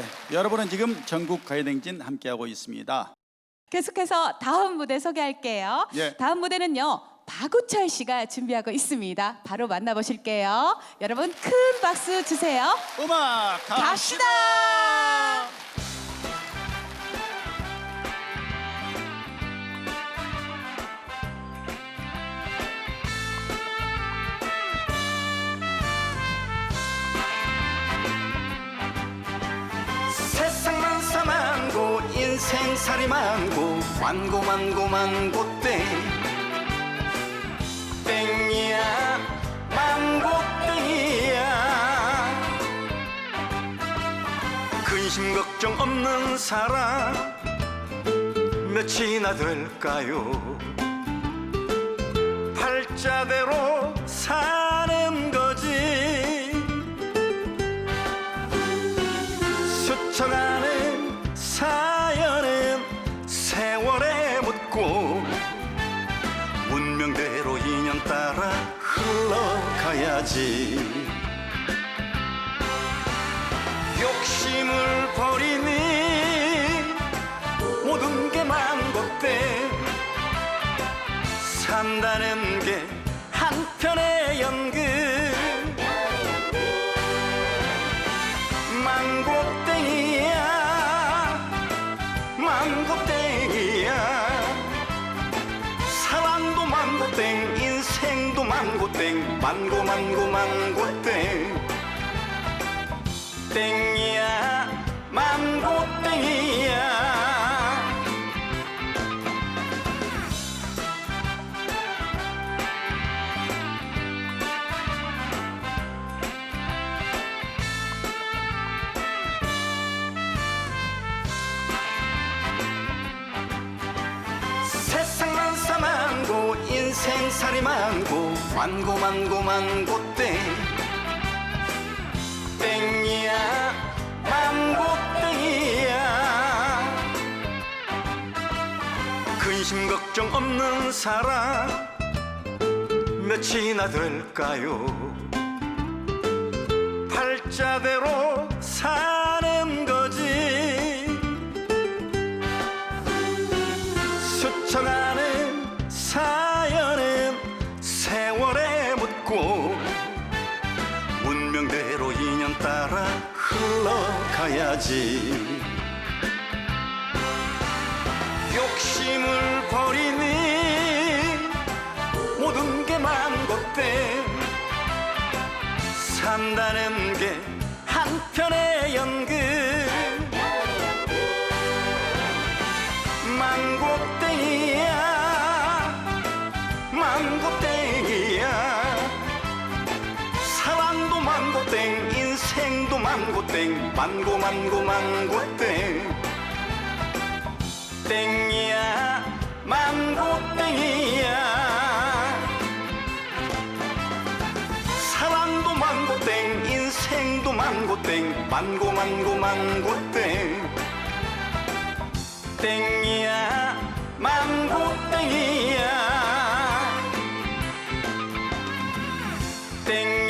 네, 여러분은 지금 전국 가요댕진 함께하고 있습니다. 계속해서 다음 무대 소개할게요. 예. 다음 무대는요. 박우철 씨가 준비하고 있습니다. 바로 만나보실게요. 여러분 큰 박수 주세요. 음악 갑시다. 세상만 생살이 많고 많고 많고 많고 땡 땡이야 많고 땡이야. 근심 걱정 없는 사람 몇이나 될까요? 팔자대로 사 흘러가야지. 욕심을 버리니 모든 게 만것대 산다는 게 한편의 연극. 망고땡이야 망고땡이야. 사랑도 망고땡 망고땡 망고 망고 망고땡. 땡이야 망고땡이야 생살이 많고 많고 많고 많고 땡 땡이야 많고 땡이야. 근심 걱정 없는 사람 몇이나 될까요? 팔자대로 사는 거지. 스쳐가 가야지. 욕심을 버리니 모든 게 만것대 산다는 게 망고땡 망고 망고 망고땡. 땡이야 망고땡이야. 사랑도 망고땡 인생도 망고땡 망고 망고 망고땡. 땡이야 망고땡이야. 땡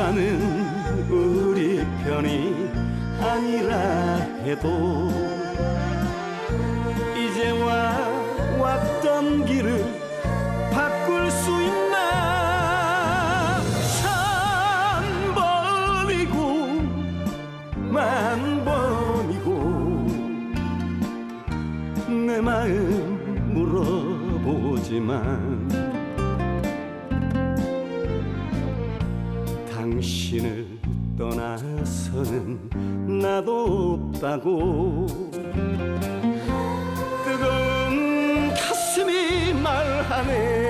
가는 우리 편이 아니라 해도 이제와 왔던 길을 바꿀 수 있나? 산 번이고 만 번이고 내 마음 물어보지만 당신을 떠나서는 나도 없다고. 뜨거운 가슴이 말하네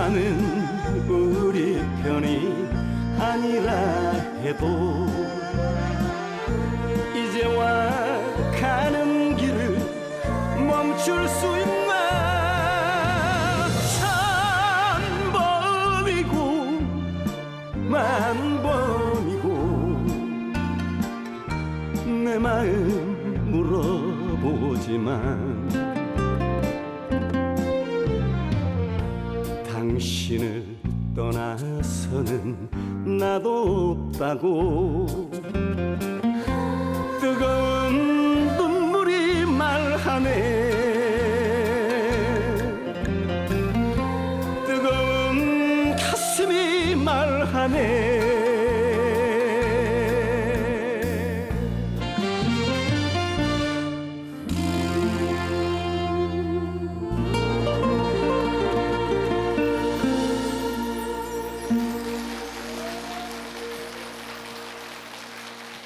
시간은 우리 편이 아니라 해도 이제와 가는 길을 멈출 수 있나? 천 번이고 만 번이고 내 마음 물어보지만 당신을 떠나서는 나도 없다고. 뜨거운 눈물이 말하네